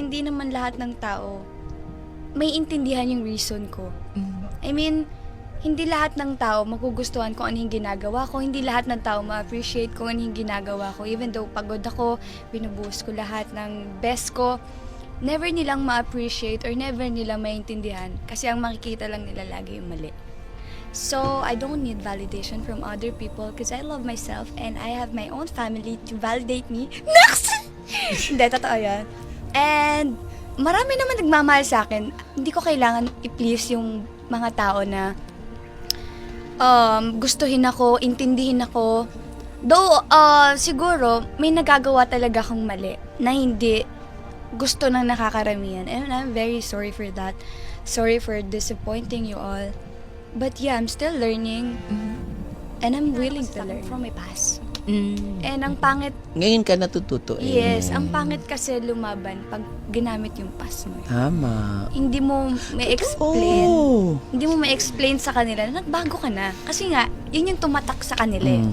Hindi naman lahat ng tao may intindihan yung reason ko. Mm. I mean, hindi lahat ng tao magugustuhan kung ano yung ginagawa ko. Hindi lahat ng tao ma-appreciate kung ano yung ginagawa ko. Even though pagod ako, binubuhos ko lahat ng best ko, never nilang ma-appreciate or never nilang maintindihan kasi ang makikita lang nila lagi yung mali. So, I don't need validation from other people because I love myself and I have my own family to validate me. Next! Hindi, totoo yan. And marami naman nagmamahal sa akin. Hindi ko kailangan i-please yung mga tao na um, gustuhin ako, intindihin ako. Though, uh, siguro, may nagagawa talaga akong mali na hindi gusto ng nakakaramihan. And I'm very sorry for that. Sorry for disappointing you all. But yeah, I'm still learning. And I'm willing to learn from my past. Mm. And ang pangit, Ngayon ka natututo eh. yes, ang pangit kasi lumaban pag ginamit yung past mo. Tama. Hindi mo may explain. Oh. Hindi mo ma-explain sa kanila na nagbago ka na. Kasi nga, yun yung tumatak sa kanila eh. Mm.